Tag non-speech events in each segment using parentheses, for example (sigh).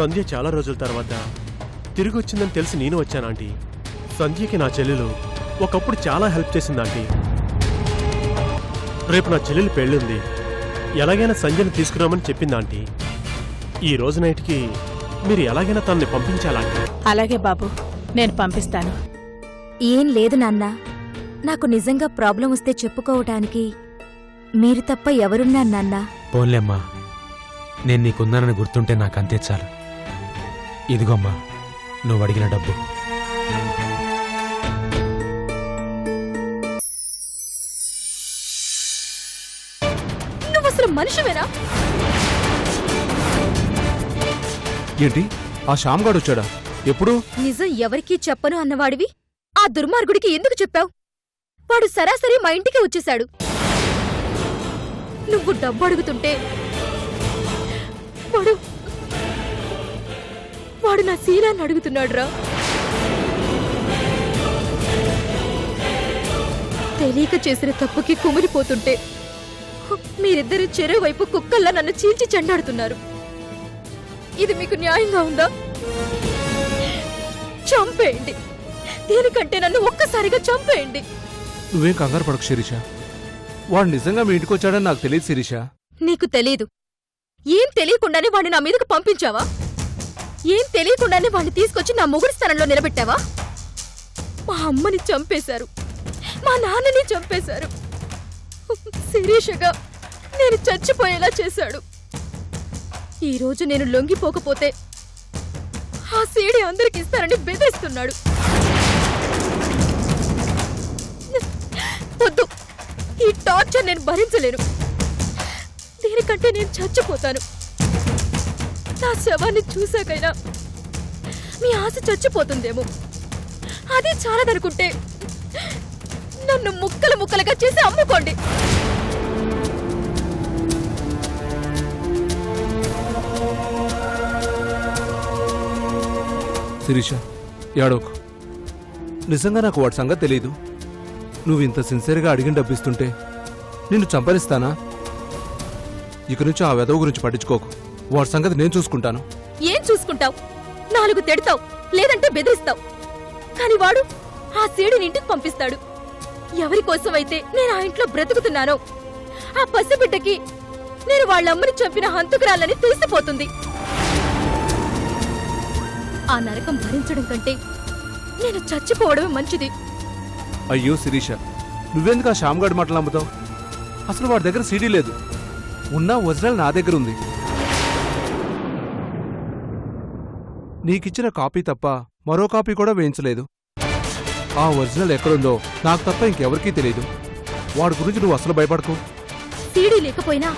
సంధ్య చాలా రోజుల తర్వాత తిరిగి వచ్చిందని తెలిసి నేను వచ్చాను ఆంటీ. సంధ్యకి నా చెల్లెలు ఒకప్పుడు చాలా హెల్ప్ చేసింది ఆంటీ. రేపు నా చెల్లెలు పెళ్ళుంది ఎలాగైనా సంధ్యను తీసుకురామని చెప్పింది ఆంటీ. ఈ రోజు నైట్కి మీరు ఎలాగైనా తనని పంపించాలంటే అలాగే బాబు నేను పంపిస్తాను. ఏం లేదు నాన్న. నాకు నిజంగా ప్రాబ్లం వస్తే చెప్పుకోవటానికి మీరు తప్ప ఎవరున్నారు నాన్నా? పోన్లేమ్మా నేను నీకున్నానని గుర్తుంటే నాకు అంతే చాలు. ఇదిగోమ్మా నువ్వు అడిగిన డబ్బు. నువ్వు అసలు మనిషివేనా? ఏంటి? ఆ శ్యామ్గాడు వచ్చాడా? ఎప్పుడు? నిజం ఎవరికీ చెప్పను అన్నవాడివి? ఆ దుర్మార్గుడికి ఎందుకు చెప్పావు? వాడు సరాసరి మా ఇంటికి వచ్చేశాడు. నువ్వు డబ్బు అడుగుతుంటే వాడు వాడు నా శీలాన్ని అడుగుతున్నాడురా. తెలియక చేసిన తప్పుకి కుమిలిపోతుంటే మీరిద్దరు చెరువు వైపు కుక్కల్లా నన్ను చీల్చి చెండాడుతున్నారు. ఇది మీకు న్యాయంగా ఉందా? చంపేయండి. దీనికంటే నన్ను ఒక్కసారిగా చంపేయండి. నువ్వేం కంగారు పడకు శిరీష. వాడు నిజంగా మీ ఇంటికి వచ్చాడని నాకు తెలియదు శిరీష. నీకు తెలీదు. ఏం తెలియకుండానే వాడిని నా మీదకు పంపించావా? ఏం తెలియకుండానే వాళ్ళు తీసుకొచ్చి నా మొగుడి స్థానంలో నిలబెట్టావా? మా అమ్మని చంపేశారు. మా నాన్నని చంపేశారు. శిరీషగా నేను చచ్చిపోయేలా చేశాడు. ఈరోజు నేను లొంగిపోకపోతే ఆ సీడీ అందరికి ఇస్తానని బెదిరిస్తున్నాడు. వద్దు. ఈ టార్చర్ నేను భరించలేను. దీనికంటే నేను చచ్చిపోతాను. నా శవాన్ని చూశాకైనా మీ ఆశ చచ్చిపోతుందేమో. అది చాలదనుకుంటే నన్ను ముక్కలు ముక్కలుగా చేసి అమ్ముకోండి. శిరీష ఏడోకు నిజంగా నాకు వాటి సంగతి తెలియదు నువ్వు ఇంత సిన్సియర్గా అడిగిన డబ్బిస్తుంటే నిన్ను చంపరిస్తానా ఇక నుంచి ఆ వెదవు గురించి పట్టించుకోకు. వాడి సంగతి నేను చూసుకుంటాను. ఏం చూసుకుంటావు? నాలుగు తిడతావు లేదంటే బెదిరిస్తావు. కాని వాడు ఆ సీడిని ఇంటికి పంపిస్తాడు. ఎవరి కోసమైతే నేను ఆ ఇంట్లో బ్రతుకుతున్నానో ఆ పసిబిడ్డకి నేను వాళ్ళమ్మని చంపిన హంతకురాలని తెలిసిపోతుంది. ఆ నరకం భరించడం కంటే నేను చచ్చిపోవడమే మంచిది. అయ్యో శిరీష నువ్వెందుకు ఆ శ్యామ్గాడి మాటలు నమ్ముతావు? అసలు వాడి దగ్గర సీడీ లేదు. ఉన్న ఒరిజినల్ నా దగ్గర ఉంది. నీకిచ్చిన కాపీ తప్ప మరో కాపీ కూడా వేయించలేదు. ఆ ఒరిజినల్ ఎక్కడుందో నాకు తప్ప ఇంకెవరికీ తెలియదు వాడి గురించి నువ్వు అసలు భయపడకు. సీడీ లేకపోయినా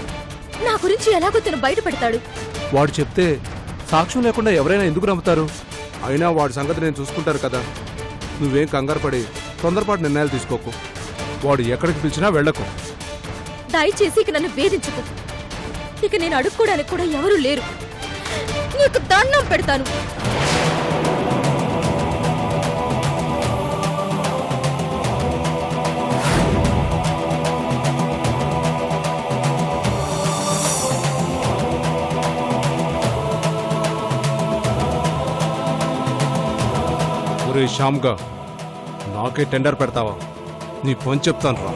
నా గురించి ఎలాగో తను బయటపెడతాడు. వాడు చెప్తే సాక్ష్యం లేకుండా ఎవరైనా ఎందుకు నమ్ముతారు? అయినా వాడి సంగతి నేను చూసుకుంటాను కదా. నువ్వేం కంగారు పడి తొందరపాటు నిర్ణయాలు తీసుకోకు. వాడు ఎక్కడికి పిలిచినా వెళ్ళకు. దయచేసి ఇక నన్ను వేధించకు. ఇక నేను అడుక్కోవడానికి కూడా ఎవరూ లేరు. నీకు దండం పెడతాను. ఒరే శ్యామ్గా నాకే టెండర్ పెడతావా? నీ ఫోన్ చెప్తాను రా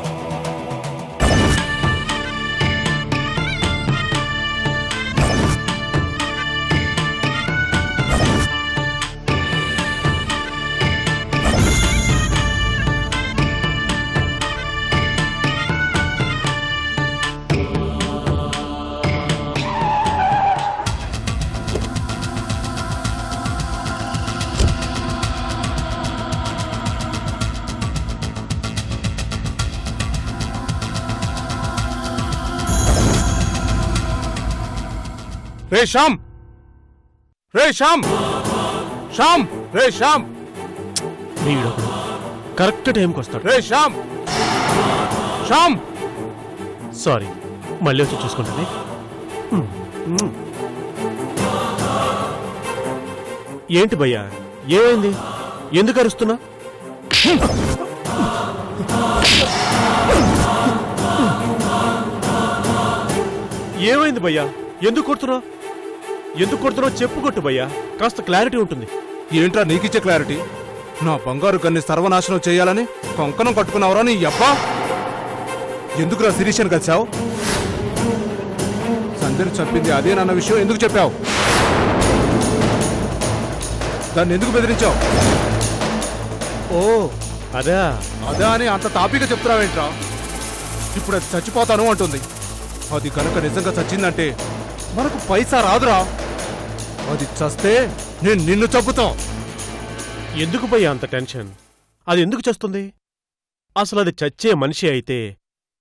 రే శ్యామ్. రే శ్యామ్. శ్యామ్ రే శ్యామ్. వీడొకడు కరెక్ట్ టైంకి వస్తాడు. రే శ్యామ్. శ్యామ్. సారీ మళ్ళీ వచ్చి చూసుకుంటానే. ఏంటి భయ్యా? ఏమైంది? ఎందుకు అరుస్తున్నా? ఏమైంది భయ్యా? ఎందుకు కొడుతున్నావు? ఎందుకు కొడుతున్నావు చెప్పు కొట్టు భయ్యా. కాస్త క్లారిటీ ఉంటుంది. ఏంట్రా నీకిచ్చే క్లారిటీ నా బంగారు కన్ని సర్వనాశనం చేయాలని కంకణం కట్టుకున్నావురా నీ అబ్బా. ఎందుకురా శిరీషని కలిసావు సంధ్యను చంపింది అదేనన్న విషయం ఎందుకు చెప్పావు? దాన్ని ఎందుకు బెదిరించావు? ఓ అదా. అదా అని అంత తాపిగా చెప్తున్నావేంట్రా? ఇప్పుడు అది చచ్చిపోతాను అంటుంది. అది కనుక నిజంగా చచ్చిందంటే మనకు పైసా రాదురా. అది చస్తే నేను నిన్ను చంపుతాం. ఎందుకు పోయి అంత టెన్షన్? అది ఎందుకు చేస్తుంది? అసలు అది చచ్చే మనిషి అయితే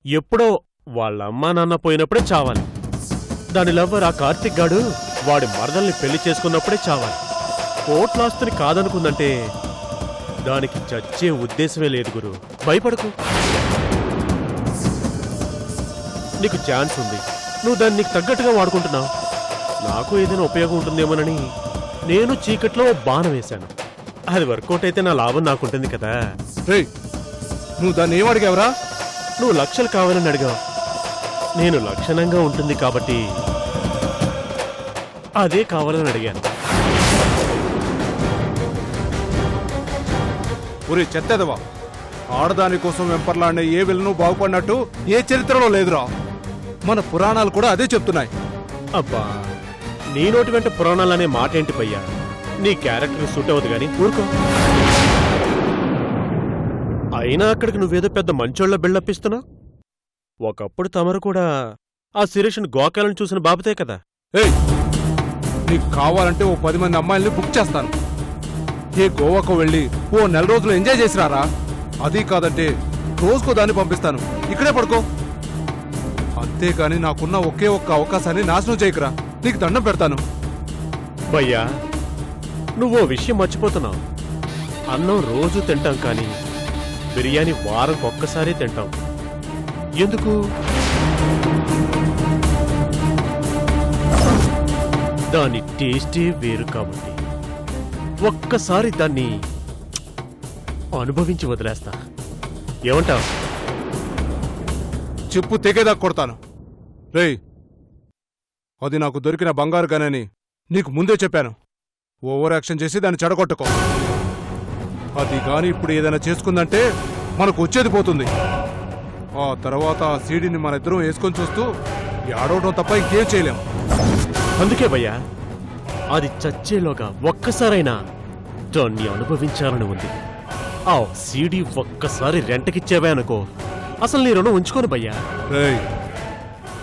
ఎప్పుడో వాళ్ళ అమ్మా నాన్న పోయినప్పుడే చావాలి. దాని లవ్వర్ ఆ కార్తిక్ గాడు వాడి మరదల్ని పెళ్ళి చేసుకున్నప్పుడే చావాలి. కోట్లాస్తుని కాదనుకుందంటే దానికి చచ్చే ఉద్దేశమే లేదు గురు. భయపడకు. నీకు ఛాన్స్ ఉంది. నువ్వు దాన్ని నీకు తగ్గట్టుగా వాడుకుంటున్నావు. నాకు ఏదైనా ఉపయోగం ఉంటుందేమోనని నేను చీకట్లో బాణం వేశాను. అది వర్కౌట్ అయితే నా లాభం నాకుంటుంది కదా. నువ్వు దాన్ని ఏం అడిగావురా? నువ్వు లక్షలు కావాలని అడిగావు. నేను లక్షణంగా ఉంటుంది కాబట్టి అదే కావాలని అడిగాను. ఒరే చెత్తదవా? ఆడదాని కోసం వెంపర్లాడిన ఏ విలను బాగుపడినట్టు ఏ చరిత్రలో లేదురా. మన పురాణాలు కూడా అదే చెప్తున్నాయి. అబ్బా! నీ నోటి వెంట పురాణాలనే మాట ఏంటి పయ్యా? నీ క్యారెక్టర్ సూట్ అవ్వదు గాని. ఊరుకో. అయినా అక్కడికి నువ్వేదో పెద్ద మంచోళ్ళ బిల్డప్పిస్తున్నావు ఒకప్పుడు తమరు కూడా ఆ శిరీష్ని గోకాలను చూసిన బాబుతే కదా. ఏయ్! నీకు కావాలంటే ఓ పది మంది అమ్మాయిల్ని బుక్ చేస్తాను. ఏ గోవాకు వెళ్ళి ఓ నెల రోజులు ఎంజాయ్ చేసిరారా అది కాదంటే రోజుకో దాన్ని పంపిస్తాను. ఇక్కడే పడుకో. అంతేకాని నాకున్న ఒకే ఒక్క అవకాశాన్ని నాశనం చేయకురా. నీకు దండం పెడతాను. భయ్యా నువ్వో విషయం మర్చిపోతున్నావు. అన్నం రోజు తింటాం కానీ బిర్యానీ వారం ఒక్కసారి తింటాం. ఎందుకు? దాని టేస్టే వేరు కాబట్టి. ఒక్కసారి దాన్ని అనుభవించి వదిలేస్తా. ఏమంటావు? చెప్పు తెగేదా కొడతాను. రేయ్ అది నాకు దొరికిన బంగారు గనని నీకు ముందే చెప్పాను. ఓవర్ యాక్షన్ చేసి దాన్ని చెడగొట్టుకో. అది గాని ఇప్పుడు ఏదైనా చేసుకుందంటే మనకు వచ్చేది పోతుంది. ఆ తర్వాత ఆ సీడీని మన ఇద్దరం వేసుకొని చూస్తూ ఏడవడం తప్ప ఇంకేం చేయలేం. అందుకే భయ్యా అది చచ్చేలోగా ఒక్కసారైనా దాన్ని అనుభవించాలని ఉంది. ఆ సీడీ ఒక్కసారి రెంటకిచ్చేవే అనుకో. అసలు నీ రుణం ఉంచుకోను భయ్యా.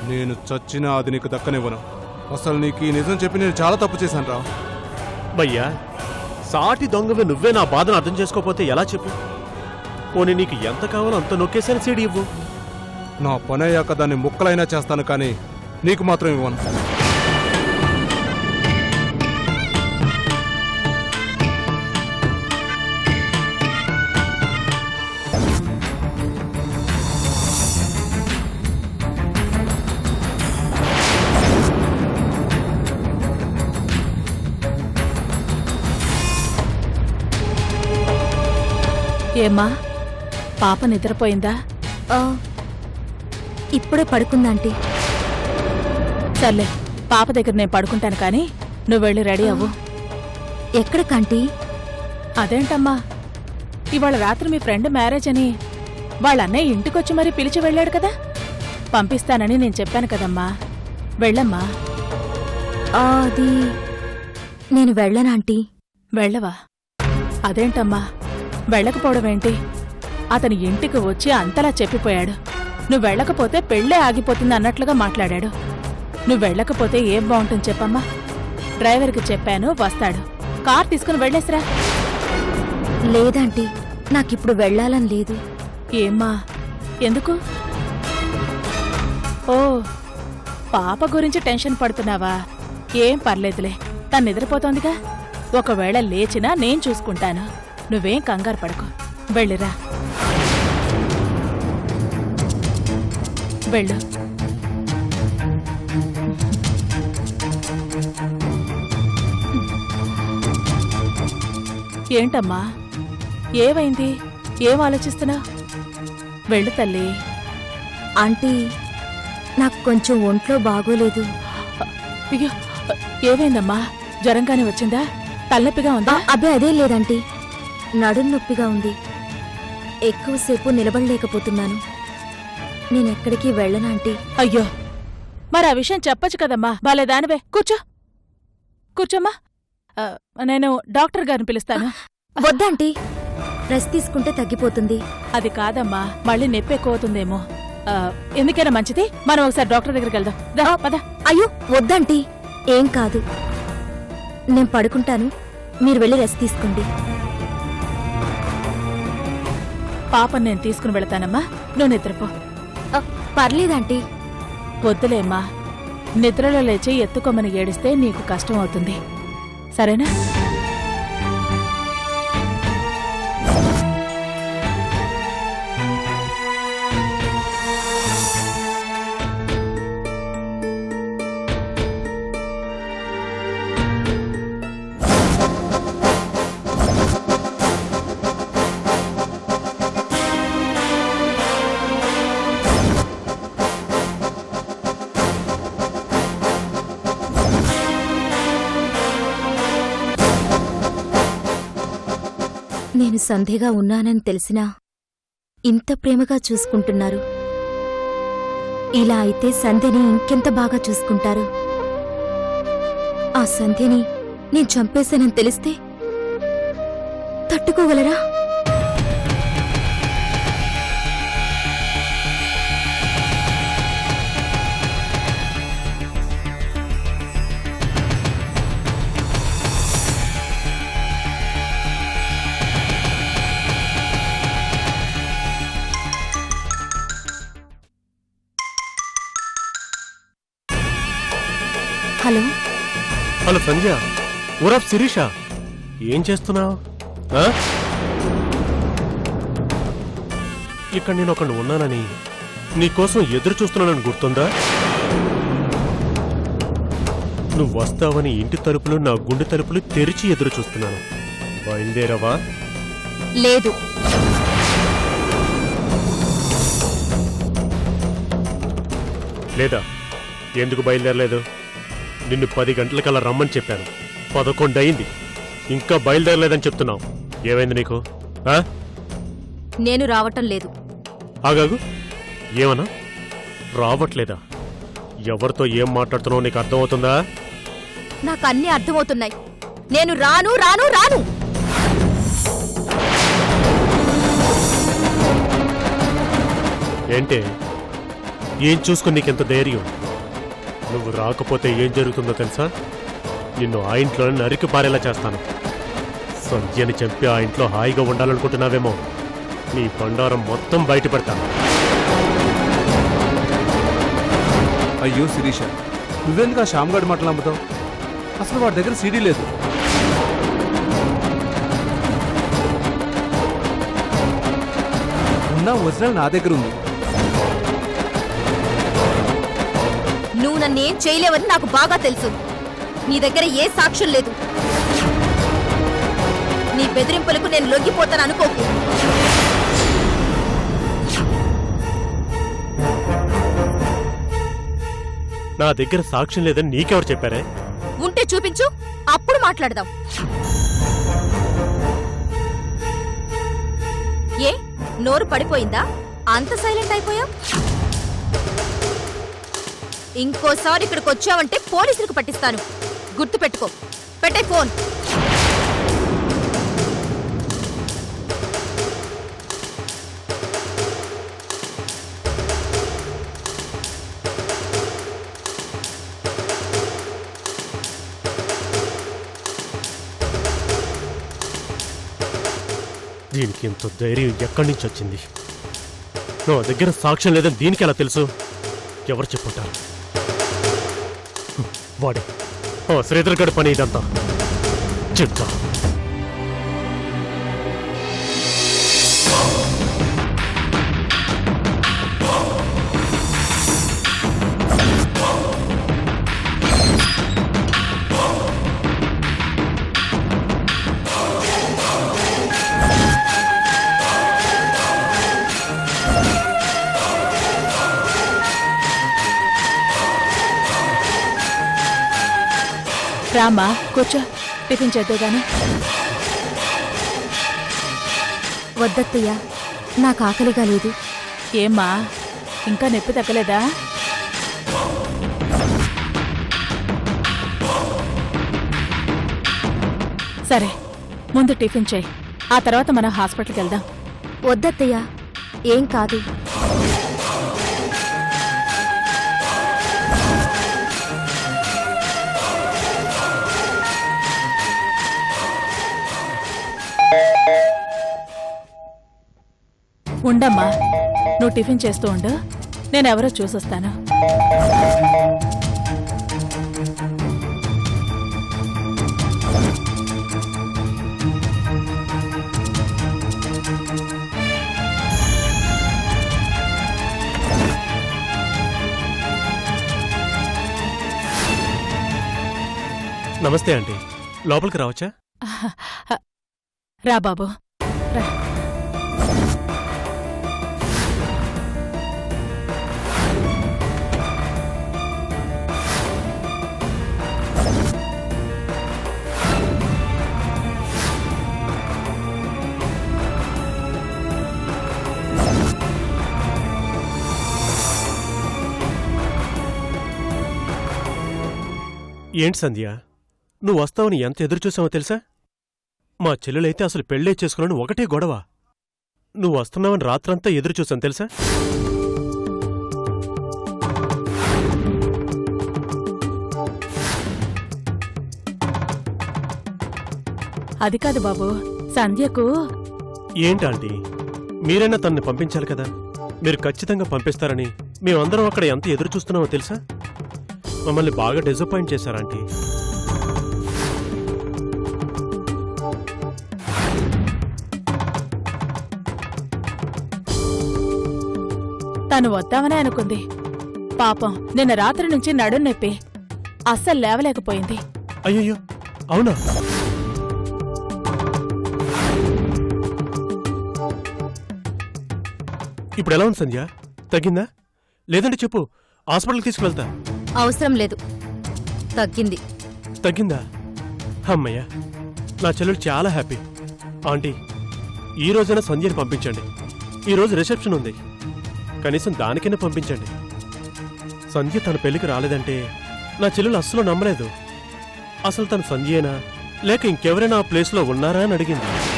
నేను చచ్చినా అది నీకు దక్కనివ్వను. అసలు నీకు ఈ నిజం చెప్పి నేను చాలా తప్పు చేశాను రా. భయ్యా సాటి దొంగవి నువ్వే నా బాధను అర్థం చేసుకోపోతే ఎలా చెప్పు? పోనీ నీకు ఎంత కావాలో అంత నొక్కేసారి సీడీ ఇవ్వు. నా పని అయ్యాక దాన్ని ముక్కలైనా చేస్తాను కానీ నీకు మాత్రం ఇవ్వను. ఏమ్మా? పాప నిద్రపోయిందా? ఇప్పుడే పడుకుందాంటీ సర్లే పాప దగ్గర నేను పడుకుంటాను కానీ నువ్వు వెళ్ళి రెడీ అవ్వు. ఎక్కడికంటీ అదేంటమ్మా? ఇవాళ రాత్రి మీ ఫ్రెండ్ మ్యారేజ్ అని వాళ్ళ అన్నయ్య ఇంటికొచ్చి మరీ పిలిచి వెళ్ళాడు కదా? పంపిస్తానని నేను చెప్పాను కదమ్మా. వెళ్ళమ్మా. అది నేను వెళ్ళనాంటీ వెళ్ళవా? అదేంటమ్మా? వెళ్ళకపోవడం ఏంటి? అతని ఇంటికి వచ్చి అంతలా చెప్పిపోయాడు. నువ్వు వెళ్ళకపోతే పెళ్ళే ఆగిపోతుంది అన్నట్లుగా మాట్లాడాడు. నువ్వు వెళ్ళకపోతే ఏం బాగుంటుంది చెప్పమ్మా? డ్రైవర్కి చెప్పాను వస్తాడు. కార్ తీసుకుని వెళ్ళేసిరా. లేదంటీ నాకిప్పుడు వెళ్ళాలని లేదు. ఏమ్మా? ఎందుకు? ఓ పాప గురించి టెన్షన్ పడుతున్నావా? ఏం పర్లేదులే తను నిద్రపోతోందిగా. ఒకవేళ లేచినా నేను చూసుకుంటాను. నువ్వేం కంగారు పడకు. వెళ్ళిరా. వెళ్ళు. ఏంటమ్మా? ఏమైంది? ఏం ఆలోచిస్తున్నావు? వెళ్ళు తల్లి. ఆంటీ నాకు కొంచెం ఒంట్లో బాగోలేదు. అయ్యో ఏమైందమ్మా? జ్వరంగానే వచ్చిందా? తలనొప్పిగా ఉందా? అబ్బే అదేం లేదంటీ. నడుం నొప్పిగా ఉంది. ఎక్కువసేపు నిలబడలేకపోతున్నాను. నేనెక్కడికి వెళ్ళనాంటీ అయ్యో! మరి ఆ విషయం చెప్పొచ్చు కదమ్మా. బాలేదానివే. కూర్చో. కూర్చోమ్మా. ఆ, నేను డాక్టర్ గారిని పిలుస్తాను. వద్దంటీ రెస్ట్ తీసుకుంటే తగ్గిపోతుంది. అది కాదమ్మా. మళ్ళీ నొప్పి ఎక్కువ అవుతుందేమో ఆ, ఎందుకైనా మంచిది? మనం ఒకసారి డాక్టర్ దగ్గరికి వెళ్దాం. దా, పద. అయ్యో వద్దంటీ ఏం కాదు. నేను పడుకుంటాను. మీరు వెళ్ళి రెస్ట్ తీసుకోండి. పాపను నేను తీసుకుని వెళతానమ్మా. నువ్వు నిద్రపో. పర్లేదంటీ వద్దులేమ్మా నిద్రలో లేచి ఎత్తుకోమని ఏడిస్తే నీకు కష్టం అవుతుంది. సరేనా? నేను సంధ్యగా ఉన్నానని తెలిసినా ఇంత ప్రేమగా చూసుకుంటున్నారు. ఇలా అయితే సంధ్యని ఇంకెంత బాగా చూసుకుంటారు? ఆ సంధ్యని నేను చంపేశానని తెలిస్తే తట్టుకోగలరా? సంధ్య. ఊరఫ్ శిరీష. ఏం చేస్తున్నావు? ఇక్కడ నేను ఒకడు ఉన్నానని నీకోసం ఎదురు చూస్తున్నానని గుర్తుందా? నువ్వు వస్తావని ఇంటి తలుపులు నా గుండె తలుపులు తెరిచి ఎదురు చూస్తున్నాను. బయలుదేరావా? లేదు. లేదా? ఎందుకు బయలుదేరలేదు? నిన్ను పది గంటలకల్లా రమ్మని చెప్పాను. పదకొండు అయింది ఇంకా బయలుదేరలేదని చెప్తున్నావు. ఏమైంది నీకు? ఆ? నేను రావటం లేదు. ఆగాగు. ఏమన్నా? రావట్లేదా? ఎవరితో ఏం మాట్లాడుతున్నావు నీకు అర్థమవుతుందా? నాకు అన్ని అర్థమవుతున్నాయి. నేను రాను రాను రాను. ఏంటే? ఏం చూసుకుని నీకెంత ధైర్యం? నువ్వు రాకపోతే ఏం జరుగుతుందో తెలుసా? నిన్ను ఆ ఇంట్లో నరికి పారేలా చేస్తాను. సంధ్యని చంపి ఆ ఇంట్లో హాయిగా ఉండాలనుకుంటున్నావేమో. నీ బండారం మొత్తం బయటపెడతాను అయ్యో శిరీష నువ్వెందుకు ఆ శ్యామ్గాడి మాటలు నమ్ముతావు? అసలు వాడి దగ్గర సీడీ లేదు. ఉన్న ఒరిజినల్ నా దగ్గర ఉంది. నువ్వు నన్నేం చేయలేవని నాకు బాగా తెలుసు. నీ దగ్గర ఏ సాక్ష్యం లేదు. నీ బెదిరింపులకు నేను లొంగిపోతాను అనుకోకు. నా దగ్గర సాక్ష్యం లేదని నీకెవరు చెప్పారే? ఉంటే చూపించు అప్పుడు మాట్లాడదాం. ఏ? నోరు పడిపోయిందా? అంత సైలెంట్ అయిపోయావు? ఇంకోసారి ఇక్కడికి వచ్చావంటే పోలీసులకు పట్టిస్తాను. గుర్తు పెట్టుకో పెట్టే ఫోన్. దీనికి ఎంతో ధైర్యం ఎక్కడి నుంచి వచ్చింది? నా దగ్గర సాక్ష్యం లేదని దీనికి ఎలా తెలుసు? ఎవరు చెప్పుంటారు? వాడే. ఓ శ్రీధర్ గడి పని ఇదంతా. చెప్తా. రామ్మా కూర్చో. టిఫిన్ చేద్దు గాని వద్దత్తయ్యా నాకు ఆకలిగా లేదు. ఏమ్మా ఇంకా నొప్పి తగ్గలేదా? సరే ముందు టిఫిన్ చేయి. ఆ తర్వాత మనం హాస్పిటల్కి వెళ్దాం. వద్దత్తయ్యా ఏం కాదు. ఉండమ్మా. నువ్వు టిఫిన్ చేస్తూ ఉండు. నేనెవరో చూసొస్తాను. నమస్తే ఆంటీ. లోపలికి రావచ్చా? (laughs) రా బాబు. రా. ఏంటి సంధ్య? నువ్వు వస్తావని ఎంత ఎదురు చూసావో తెలుసా? మా చెల్లెలైతే అసలు పెళ్ళే చేసుకున్నాను ఒకటే గొడవ. నువ్వు వస్తున్నావని రాత్రంతా ఎదురు చూసాను తెలుసా? అది కాదు బాబు సంధ్యకు. ఏంటాంటీ మీరైనా తనని పంపించాలి కదా? మీరు ఖచ్చితంగా పంపిస్తారని మేమందరం అక్కడ ఎంత ఎదురు చూస్తున్నామో తెలుసా? మమ్మల్ని బాగా డిసప్పాయింట్ చేశారాంటీ తను వద్దామనే అనుకుంది. పాపం నిన్న రాత్రి నుంచి నడుం నొప్పి. అస్సలు లేవలేకపోయింది. అయ్యయ్యో అవునా? ఇప్పుడు ఎలా ఉంది సంధ్య? తగ్గిందా? లేదంటే చెప్పు హాస్పిటల్కి తీసుకువెళ్తా. అవసరం లేదు. తగ్గింది. తగ్గిందా? అమ్మయ్య నా చెల్లెలు చాలా హ్యాపీ. ఆంటీ ఈ రోజైనా సంధ్యని పంపించండి. ఈరోజు రిసెప్షన్ ఉంది. కనీసం దానికైనా పంపించండి. సంధ్య తన పెళ్ళికి రాలేదంటే నా చెల్లెలు అస్సలు నమ్మలేదు. అసలు తను సంధ్యేనా? లేక ఇంకెవరైనా ఆ ప్లేస్లో ఉన్నారా అని అడిగింది.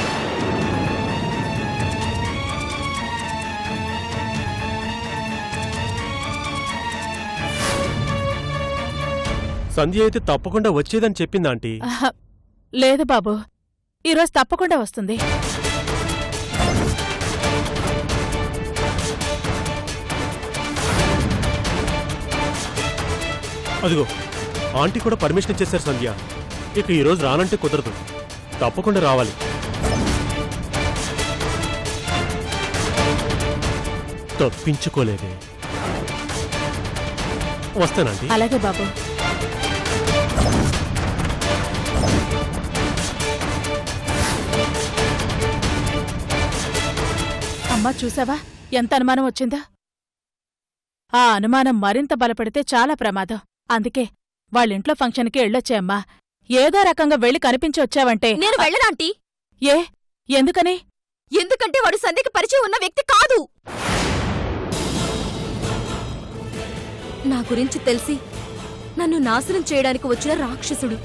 సంధ్య అయితే తప్పకుండా వచ్చేదని చెప్పింది ఆంటీ. లేదు బాబు. ఈరోజు తప్పకుండా వస్తుంది. అదిగో ఆంటీ కూడా పర్మిషన్ ఇచ్చేశారు సంధ్య. ఇక ఈ రోజు రానంటే కుదరదు. తప్పకుండా రావాలి. తప్పించుకోలేదే. వస్తానండి అలాగే బాబు. అమ్మా చూసావా? ఎంత అనుమానం వచ్చిందో? ఆ అనుమానం మరింత బలపడితే చాలా ప్రమాదం. అందుకే వాళ్ళింట్లో ఫంక్షన్కి వెళ్ళొచ్చాయమ్మా. ఏదో రకంగా వెళ్ళి కనిపించి వచ్చావంటే నేను వెళ్ళనాంటీ ఏ? ఎందుకని? ఎందుకంటే వాడు సంధ్యకి పరిచయం ఉన్న వ్యక్తి కాదు. నా గురించి తెలిసి నన్ను నాశనం చేయడానికి వచ్చిన రాక్షసుడు.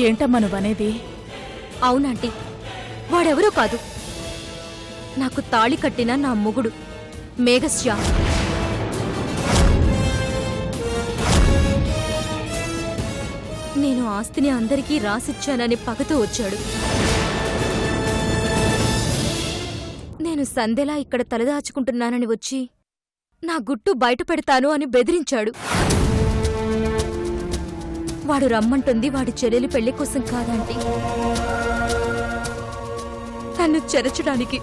ఏంటమ్మా నువ్వనేది? అవునంటీ. వాడెవరో కాదు. నాకు తాళి కట్టిన నా మొగుడు మేఘశ్యా. నేను ఆస్తిని అందరికీ రాసిచ్చానని పగతో వచ్చాడు. నేను సందెలా ఇక్కడ తలదాచుకుంటున్నానని వచ్చి నా గుట్టు బయట పెడతాను అని బెదిరించాడు. వాడు రమ్మంటుంది వాడి చెల్లెలి పెళ్ళి కోసం కాదంటే. నన్ను చెరచడానికి.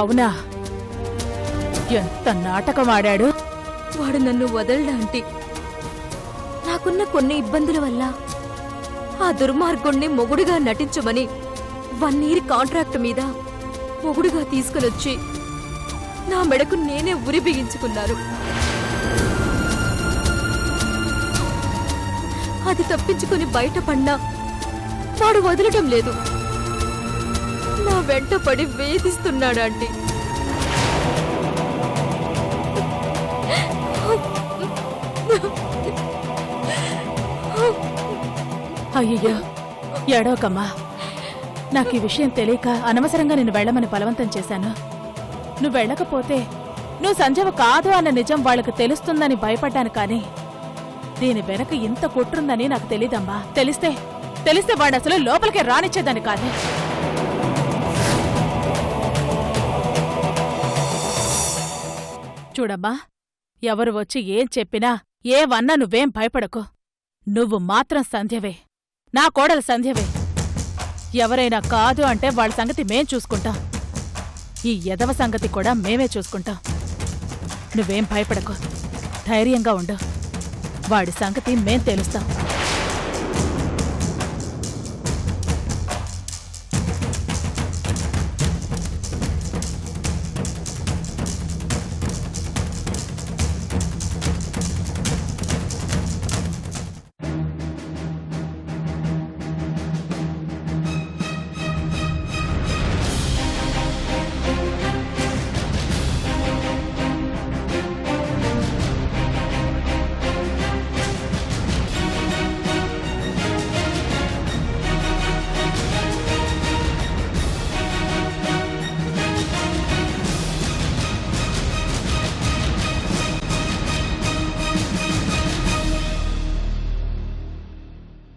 అవునా? ఎంత నాటకం ఆడాడు? వాడు నన్ను వదలడాంటి నాకున్న కొన్ని ఇబ్బందుల వల్ల ఆ దుర్మార్గుణ్ణి మొగుడుగా నటించమని వన్ ఇయర్ కాంట్రాక్ట్ మీద మొగుడుగా తీసుకునొచ్చి నా మెడకు నేనే ఉరి బిగించుకున్నాను. అది తప్పించుకుని బయటపడినా వాడు వదలటం లేదు. నా వెంట పడి వేధిస్తున్నాడు ఆంటీ. అయ్యయ్యో ఏడవకమ్మా. నాకు ఈ విషయం తెలియక అనవసరంగా నేను వెళ్ళమని బలవంతం చేశాను. నువ్వు వెళ్ళకపోతే నువ్వు సంజీవ కాదు అన్న నిజం వాళ్ళకు తెలుస్తుందని భయపడ్డాను కానీ దీని వెనక ఇంత కుట్రుందని నాకు తెలీదమ్మా. తెలిస్తే తెలిస్తే వాడు అసలు లోపలికి రానిచ్చేదాన్ని కాదు. చూడమ్మా ఎవరు వచ్చి ఏం చెప్పినా ఏవన్నా నువ్వేం భయపడకు. నువ్వు మాత్రం సంధ్యవే. నా కోడలు సంధ్యవే. ఎవరైనా కాదు అంటే వాళ్ళ సంగతి మేం చూసుకుంటాం. ఈ ఎదవ సంగతి కూడా మేమే చూసుకుంటాం. నువ్వేం భయపడకు. ధైర్యంగా ఉండు. వాడి సంగతి మేం తెలుస్తాం.